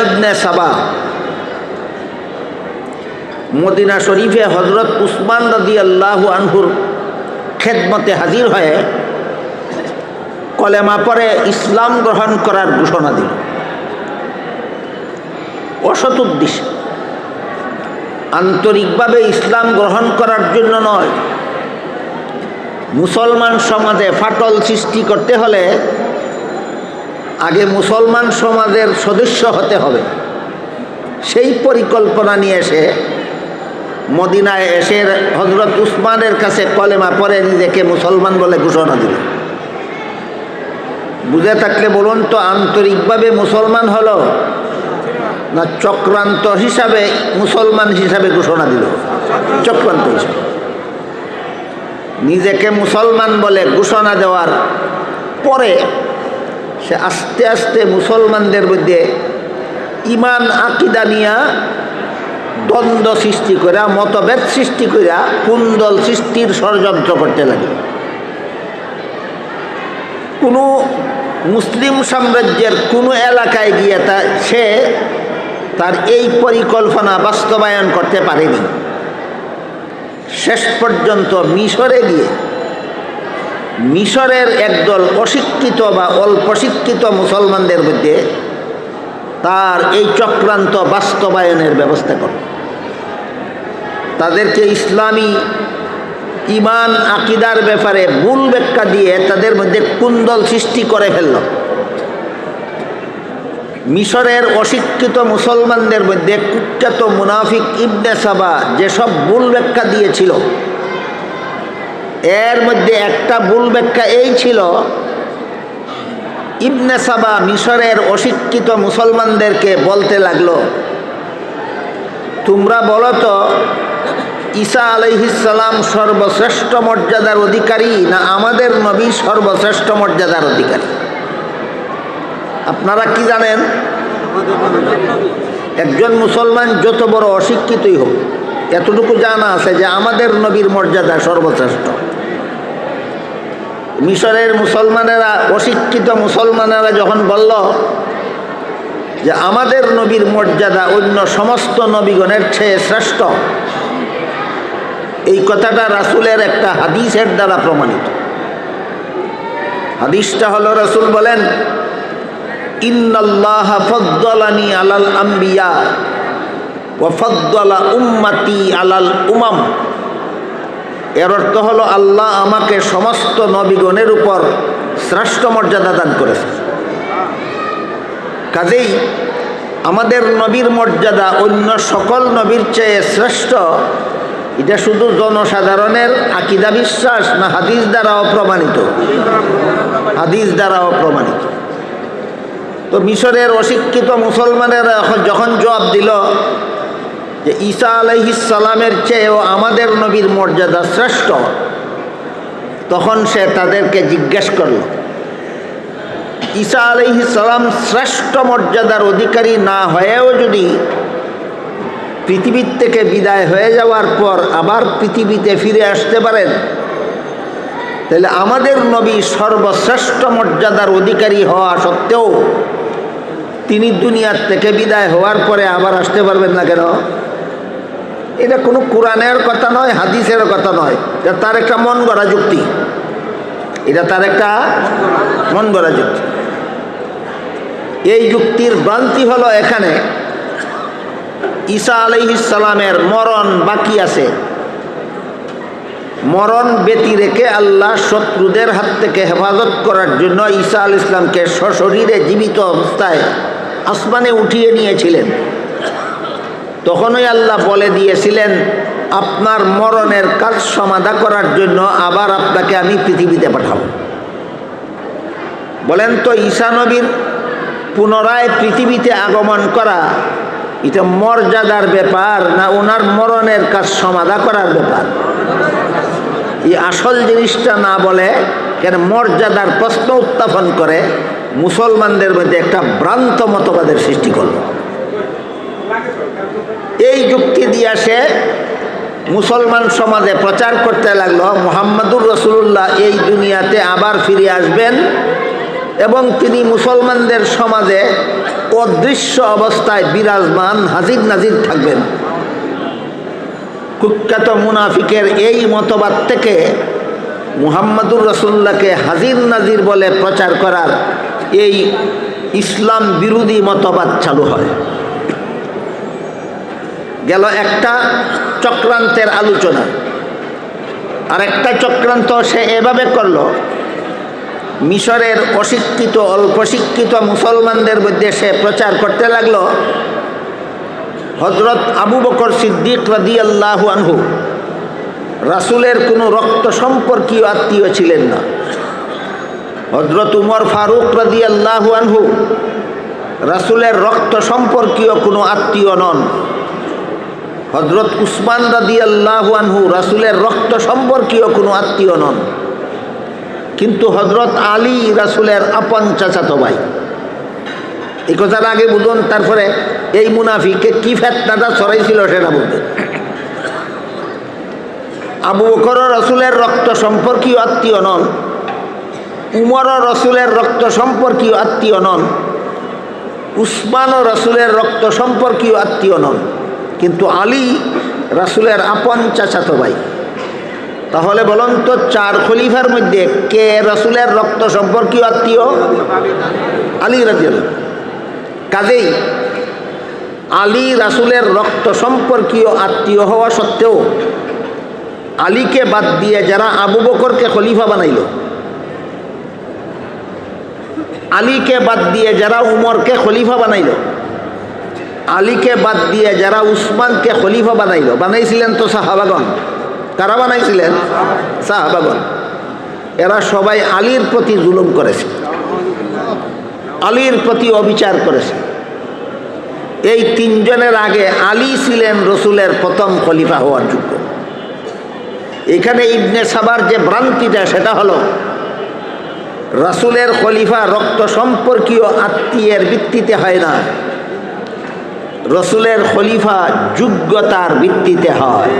ইবনে সাবা। Medina শরীফে হজরত উসমান রদি আল্লাহ আনহুর খেদমতে হাজির হয়ে কলেমা পরে ইসলাম গ্রহণ করার ঘোষণা দিল। অসৎ উদ্দেশ্যে। আন্তরিকভাবে ইসলাম গ্রহণ করার জন্য নয়। মুসলমান সমাজে ফাটল সৃষ্টি করতে হলে আগে মুসলমান সমাজের সদস্য হতে হবে। সেই পরিকল্পনা নিয়ে এসে মদিনায় এসে হজরত উসমানের কাছে কলেমা পরে নিজেকে মুসলমান বলে ঘোষণা দিল। বুঝে থাকলে বলুন তো, আন্তরিকভাবে মুসলমান হলো না চক্রান্ত হিসাবে মুসলমান হিসাবে ঘোষণা দিল? চক্রান্ত হিসাবে। নিজেকে মুসলমান বলে ঘোষণা দেওয়ার পরে সে আস্তে আস্তে মুসলমানদের মধ্যে ইমান, আকিদা নিয়া দ্বন্দ্ব সৃষ্টি করা মতভেদ সৃষ্টি করা কুন্দল সৃষ্টির ষড়যন্ত্র করতে লাগে। কোনো মুসলিম সাম্রাজ্যের কোনো এলাকায় গিয়ে তা সে তার এই পরিকল্পনা বাস্তবায়ন করতে পারেনি। শেষ পর্যন্ত মিশরে গিয়ে মিশরের একদল অশিক্ষিত বা অল্প শিক্ষিত মুসলমানদের মধ্যে তার এই চক্রান্ত বাস্তবায়নের ব্যবস্থা করে। তাদেরকে ইসলামী ইমান আকিদার ব্যাপারে ভুল ব্যাখ্যা দিয়ে তাদের মধ্যে কুন্দল সৃষ্টি করে ফেলল। মিশরের অশিক্ষিত মুসলমানদের মধ্যে কুখ্যাত মুনাফিক ইবনে সাবা যেসব ভুল ব্যাখ্যা দিয়েছিল এর মধ্যে একটা ভুল ব্যাখ্যা এই ছিল। ইবনে সাবা মিশরের অশিক্ষিত মুসলমানদেরকে বলতে লাগল, তোমরা বলো তো, ঈসা আলহিসাল্লাম সর্বশ্রেষ্ঠ মর্যাদার অধিকারী না আমাদের নবী সর্বশ্রেষ্ঠ মর্যাদার অধিকারী? আপনারা কি জানেন? একজন মুসলমান যত বড় অশিক্ষিতই হোক, এতটুকু জানা আছে যে আমাদের নবীর মর্যাদা সর্বশ্রেষ্ঠ। মিশরের মুসলমানেরা, অশিক্ষিত মুসলমানেরা যখন বলল যে আমাদের নবীর মর্যাদা অন্য সমস্ত নবীগণের চেয়ে শ্রেষ্ঠ, এই কথাটা রাসুলের একটা হাদিসের দ্বারা প্রমাণিত। হাদিসটা হলো রাসুল বলেন ফদ্দলানি আলাল আম্বিয়া উম্মাতি আলাল উমাম। এর অর্থ হলো আল্লাহ আমাকে সমস্ত নবীগণের উপর শ্রেষ্ঠ মর্যাদা দান করেছে। কাজেই আমাদের নবীর মর্যাদা অন্য সকল নবীর চেয়ে শ্রেষ্ঠ। এটা শুধু জনসাধারণের আকিদা বিশ্বাস না হাদিস দ্বারা অপ্রমাণিত হাদিস দ্বারা অপ্রমাণিত তো মিশরের অশিক্ষিত মুসলমানেরা যখন জবাব দিল যে ঈসা আলহিসালামের চেয়েও আমাদের নবীর মর্যাদা শ্রেষ্ঠ। তখন সে তাদেরকে জিজ্ঞেস করল, ঈসা আলহিসাল্লাম শ্রেষ্ঠ মর্যাদার অধিকারী না হয়েও যদি পৃথিবীর থেকে বিদায় হয়ে যাওয়ার পর আবার পৃথিবীতে ফিরে আসতে পারেন, তাহলে আমাদের নবী সর্বশ্রেষ্ঠ মর্যাদার অধিকারী হওয়া সত্ত্বেও তিনি দুনিয়ার থেকে বিদায় হওয়ার পরে আবার আসতে পারবেন না কেন? এটা কোনো কোরআনের কথা নয়, হাদিসের কথা নয়। এটা তার একটা মন গড়া যুক্তি। এটা তার একটা মন গড়া যুক্তি। এই যুক্তির ভ্রান্তি হলো এখানে, ঈসা আলহিসালামের মরণ বাকি আছে। মরণ ব্যতি রেখে আল্লাহ শত্রুদের হাত থেকে হেফাজত করার জন্য ঈসা আল ইসলামকে সশরীরে জীবিত অবস্থায় আসমানে উঠিয়ে নিয়েছিলেন। তখনই আল্লাহ বলে দিয়েছিলেন, আপনার মরণের কাজ সমাধা করার জন্য আবার আপনাকে আমি পৃথিবীতে পাঠাবো। বলেন তো ঈশা নবীর পুনরায় পৃথিবীতে আগমন করা, এটা মর্যাদার ব্যাপার না ওনার মরণের কাজ সমাধা করার ব্যাপার? এই আসল জিনিসটা না বলে কেন মর্যাদার প্রশ্ন উত্থাপন করে মুসলমানদের মধ্যে একটা ভ্রান্ত মতবাদের সৃষ্টি করল? এই যুক্তি দিয়ে সে মুসলমান সমাজে প্রচার করতে লাগল, মোহাম্মদুর রসুল্লাহ এই দুনিয়াতে আবার ফিরে আসবেন? এবং তিনি মুসলমানদের সমাজে অদৃশ্য অবস্থায় বিরাজমান, হাজির নাজির থাকবেন। কুখ্যাত মুনাফিকের এই মতবাদ থেকে মুহাম্মাদুর রসুল্লাহকে হাজির নাজির বলে প্রচার করার এই ইসলাম বিরোধী মতবাদ চালু হয়। গেল একটা চক্রান্তের আলোচনা। আর একটা চক্রান্ত সে এভাবে করল। মিশরের অশিক্ষিত অল্প শিক্ষিত মুসলমানদের মধ্যে সে প্রচার করতে লাগল। হজরত আবু বকর সিদ্দিক রাদি আল্লাহু আনহু রাসুলের কোনো রক্ত সম্পর্কীয় আত্মীয় ছিলেন না। হজরত উমর ফারুক রাদি আল্লাহু আনহু রাসুলের রক্ত সম্পর্কীয় কোনো আত্মীয় নন। হজরত উসমান রাদি আনহু রাসুলের রক্ত সম্পর্কীয় কোনো আত্মীয় নন। কিন্তু হজরত আলী রাসুলের আপন চাচাতো ভাই। এই কথার আগে বুঝুন, তারপরে এই মুনাফিকে কি ফেতনাটা ছড়াইছিল সেটা বুঝবেন। আবু বকর রসুলের রক্ত সম্পর্কীয় আত্মীয় নন, উমর রসুলের রক্ত সম্পর্কীয় আত্মীয় নন, উসমান রসুলের রক্ত সম্পর্কীয় আত্মীয় নন। কিন্তু আলী রাসুলের আপন চাচাতো ভাই। তাহলে বলুন তো চার খলিফার মধ্যে কে রসুলের রক্ত সম্পর্কীয় আত্মীয়? আলী রাজিয়াল কাজেই আলী রাসুলের রক্ত সম্পর্কীয় আত্মীয় হওয়া সত্ত্বেও আলীকে বাদ দিয়ে যারা আবু বকরকে খলিফা বানাইল, আলীকে বাদ দিয়ে যারা উমরকে খলিফা বানাইল আলীকে বাদ দিয়ে যারা উসমানকে খলিফা বানাইল, বানাইছিলেন তো সাহাবাগন কারা বানাইছিলেন? সাহাবাগন এরা সবাই আলীর প্রতি জুলুম করেছে। আলীর প্রতি অবিচার করেছে। এই তিনজনের আগে আলী ছিলেন রসুলের প্রথম খলিফা হওয়ার যোগ্য। এখানে ইবনে সাবার যে ভ্রান্তিটা, সেটা হলো রাসুলের খলিফা রক্ত সম্পর্কীয় আত্মীয়ের ভিত্তিতে হয় না। রসুলের খলিফা যোগ্যতার ভিত্তিতে হয়।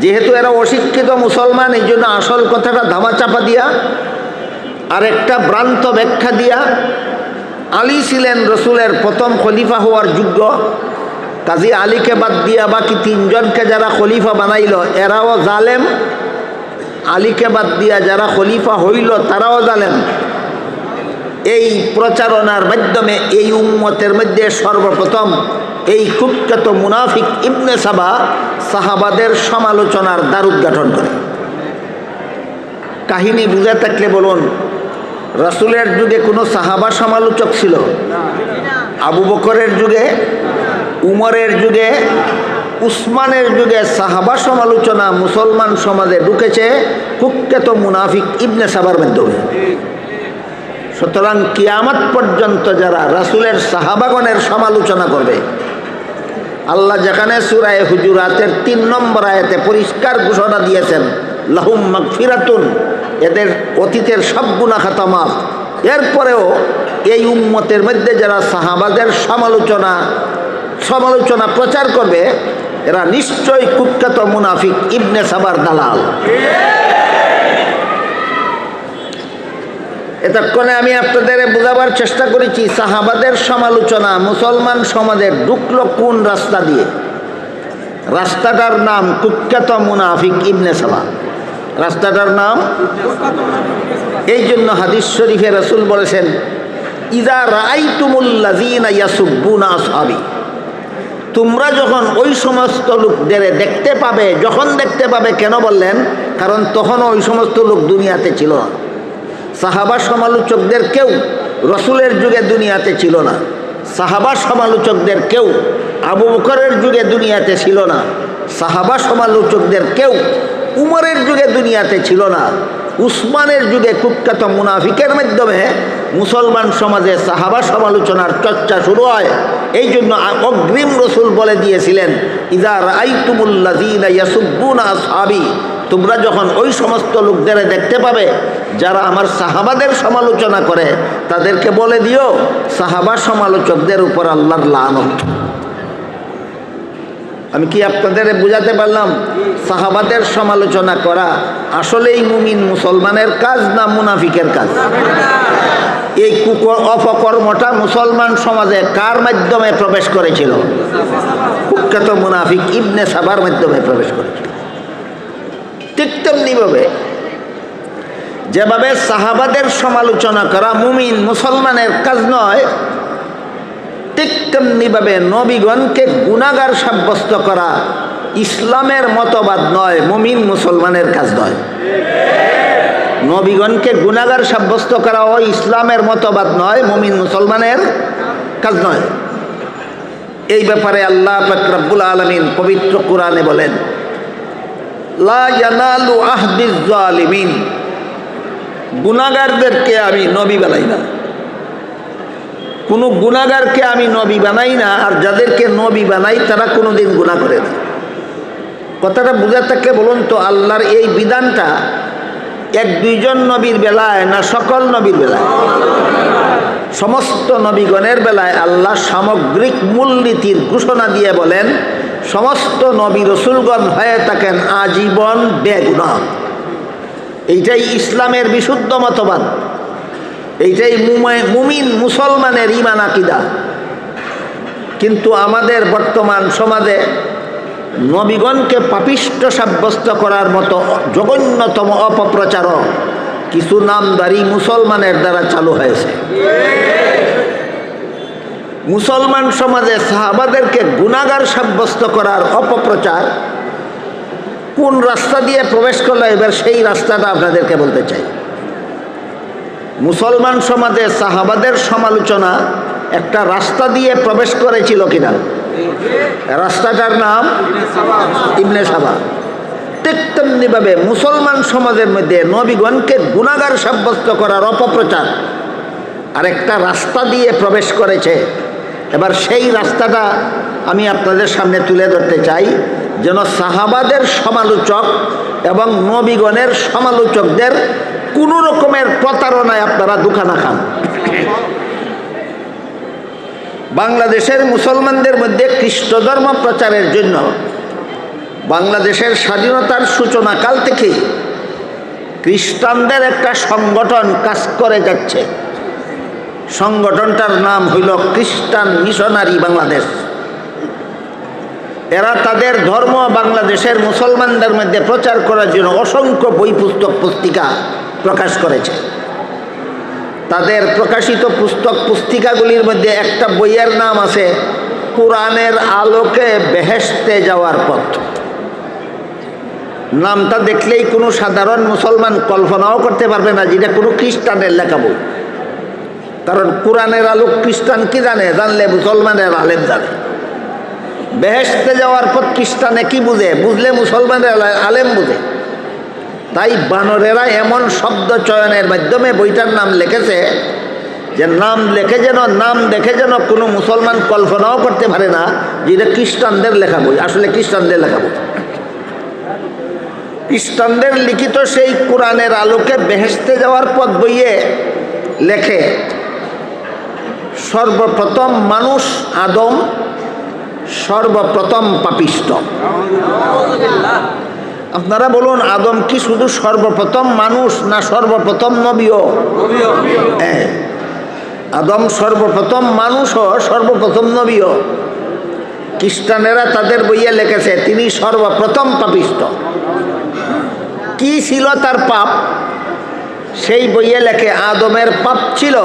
যেহেতু এরা অশিক্ষিত মুসলমান, এই জন্য আসল কথাটা ধামাচাপা দিয়া আর একটা ভ্রান্ত ব্যাখ্যা দিয়া, আলী ছিলেন রসুলের প্রথম খলিফা হওয়ার যোগ্য। কাজী আলীকে বাদ দিয়া বাকি তিনজনকে যারা খলিফা বানাইল, এরাও জালেম। আলীকে বাদ দিয়া যারা খলিফা হইল, তারাও জালেম। এই প্রচারণার মাধ্যমে এই উম্মতের মধ্যে সর্বপ্রথম এই কুখ্যাত মুনাফিক ইবনে সাবা সাহাবাদের সমালোচনার দ্বার উদ্ঘাটন করে। কাহিনী বুঝে থাকলে বলুন, রসুলের যুগে কোনো সাহাবা সমালোচক ছিল? আবু বকরের যুগে, উমরের যুগে, উসমানের যুগে সাহাবা সমালোচনা মুসলমান সমাজে ঢুকেছে কুখ্যাত মুনাফিক ইবনে সাবার মাধ্যমে। সুতরাং কিয়ামত পর্যন্ত যারা রাসুলের সাহাবাগণের সমালোচনা করবে, আল্লাহ যেখানে সুরায় হুজুরাতের তিন নম্বর আয়াতে পরিষ্কার ঘোষণা দিয়েছেন, লাহুম ফিরাতুন এদের অতীতের সব গুণা খাতা মাফ। এরপরেও এই উম্মতের মধ্যে যারা সাহাবাদের সমালোচনা সমালোচনা প্রচার করবে, এরা নিশ্চয়ই কুখ্যাত মুনাফিক ইবনে সাবার দালাল। এতক্ষণে আমি আপনাদের বোঝাবার চেষ্টা করেছি সাহাবাদের সমালোচনা, মুসলমান সমাজের ঢুকলো কোন রাস্তা দিয়ে? রাস্তাটার নাম কুখ্যাত মুনাফিক ইবনে সাবা রাস্তাটার নাম? এই জন্য হাদিস শরীফে রসুল বলেছেন ইদা রাই তুমুল্লাজিনা তোমরা যখন ওই সমস্ত লোকদের দেখতে পাবে, যখন দেখতে পাবে কেন বললেন? কারণ তখন ওই সমস্ত লোক দুনিয়াতে ছিল না। সাহাবা সমালোচকদের কেউ রসুলের যুগে দুনিয়াতে ছিল না। সাহাবা সমালোচকদের কেউ আবু বকরের যুগে দুনিয়াতে ছিল না। সাহাবা সমালোচকদের কেউ উমরের যুগে দুনিয়াতে ছিল না। উসমানের যুগে কুখ্যাত মুনাফিকের মাধ্যমে মুসলমান সমাজে সাহাবা সমালোচনার চর্চা শুরু হয়। এই জন্য অগ্রিম রসুল বলে দিয়েছিলেন ইদার আইতুমুল্লাদিনা সাবি তোমরা যখন ওই সমস্ত লোকদের দেখতে পাবে যারা আমার সাহাবাদের সমালোচনা করে, তাদেরকে বলে দিও, সাহাবা সমালোচকদের উপর আল্লাহর লানত। আমি কি আপনাদের বুঝাতে পারলাম? সাহাবাদের সমালোচনা করা আসলেই মুমিন মুসলমানের কাজ না মুনাফিকের কাজ? এই কুক অপকর্মটা মুসলমান সমাজে কার মাধ্যমে প্রবেশ করেছিল? কুখ্যাত মুনাফিক ইবনে সাবার মাধ্যমে প্রবেশ করেছিল। ঠিক তেমনিভাবে যেভাবে সাহাবাদের সমালোচনা করা মুমিন মুসলমানের কাজ নয়, ঠিক তেমনিভাবে নবীগণকে গুণাগার সাব্যস্ত করা ইসলামের মতবাদ নয়, মুমিন মুসলমানের কাজ নয়। নবীগণকে গুণাগার সাব্যস্ত করা ও ইসলামের মতবাদ নয়, মুমিন মুসলমানের কাজ নয়। এই ব্যাপারে আল্লাহ ফাকরাবুল আলমিন পবিত্র কোরআনে বলেন, লা ইয়ানালু আহদিজ জালিমিন। গুণাগারদেরকে আমি নবী বানাই না। কোনো গুণাগারকে আমি নবী বানাই না, আর যাদেরকে নবী বানাই, তারা কোনো দিন গুণা করে না। কথাটা বুঝে থাকলে বলুন তো, আল্লাহর এই বিধানটা এক দুইজন নবীর বেলায় না সকল নবীর বেলায়? সমস্ত নবীগণের বেলায় আল্লাহ সামগ্রিক মূলনীতির ঘোষণা দিয়ে বলেন, সমস্ত নবী রসুলগণ হয়ে থাকেন আজীবন বেগুনা এইটাই ইসলামের বিশুদ্ধ মতবাদ। এইটাই মুমে- মুমিন মুসলমানের ইমান আকিদা। কিন্তু আমাদের বর্তমান সমাজে নবীগণকে পাপিষ্ট সাব্যস্ত করার মতো জঘন্যতম অপপ্রচারক কিছু নামদারি মুসলমানের দ্বারা চালু হয়েছে। মুসলমান সমাজে সাহাবাদেরকে গুণাগার সাব্যস্ত করার অপপ্রচার কোন রাস্তা দিয়ে প্রবেশ করল, এবার সেই রাস্তাটা আপনাদেরকে বলতে চাই। মুসলমান সমাজে সাহাবাদের সমালোচনা একটা রাস্তা দিয়ে প্রবেশ করেছিল কিনা? রাস্তাটার নাম ইবনে সাবা। তেমনিভাবে মুসলমান সমাজের মধ্যে নবীগণকে গুণাগার সাব্যস্ত করার অপপ্রচার আরেকটা রাস্তা দিয়ে প্রবেশ করেছে। এবার সেই রাস্তাটা আমি আপনাদের সামনে তুলে ধরতে চাই। যেন সাহাবাদের সমালোচক এবং নবীগণের সমালোচকদের কোনো রকমের প্রতারণায় আপনারা দুখানা খান। বাংলাদেশের মুসলমানদের মধ্যে খ্রিস্ট ধর্ম প্রচারের জন্য বাংলাদেশের স্বাধীনতার সূচনাকাল থেকে খ্রিস্টানদের একটা সংগঠন কাজ করে যাচ্ছে। সংগঠনটার নাম হইল খ্রিস্টান মিশনারি বাংলাদেশ। এরা তাদের ধর্ম বাংলাদেশের মুসলমানদের মধ্যে প্রচার করার জন্য অসংখ্য বই পুস্তক পুস্তিকা প্রকাশ করেছে। তাদের প্রকাশিত পুস্তক পুস্তিকাগুলির মধ্যে একটা বইয়ের নাম আছে, কোরআনের আলোকে বেহেশতে যাওয়ার পথ। নামটা দেখলেই কোনো সাধারণ মুসলমান কল্পনাও করতে পারবে না যেটা কোনো খ্রিস্টানের লেখা বই। কারণ কোরআনের আলোক খ্রিস্টান কি জানে? জানলে মুসলমানের আলেম জানে। বেহেশতে যাওয়ার পর খ্রিস্টানে কি বুঝে? বুঝলে মুসলমানের আলে- আলেম বুঝে। তাই বানরেরা এমন শব্দ চয়নের মাধ্যমে বইটার নাম লিখেছে যে নাম লেখে যেন, নাম দেখে যেন কোনো মুসলমান কল্পনাও করতে পারে না যে এটা খ্রিস্টানদের লেখা বই। আসলে খ্রিস্টানদের লেখা বই। খ্রিস্টানদের লিখিত সেই কোরআনের আলোকে বেহেস্তে যাওয়ার পথ বইয়ে লেখে, সর্বপ্রথম মানুষ আদম সর্বপ্রথম পাপিষ্ট। আপনারা বলুন, আদম কি শুধু সর্বপ্রথম মানুষ না সর্বপ্রথম নবীও? আদম সর্বপ্রথম মানুষও সর্বপ্রথম নবীও। খ্রিস্টানেরা তাদের বইয়ে লিখেছে, তিনি সর্বপ্রথম পাপিষ্ট। কি ছিল তার পাপ? সেই বইয়ে লেখে, আদমের পাপ ছিল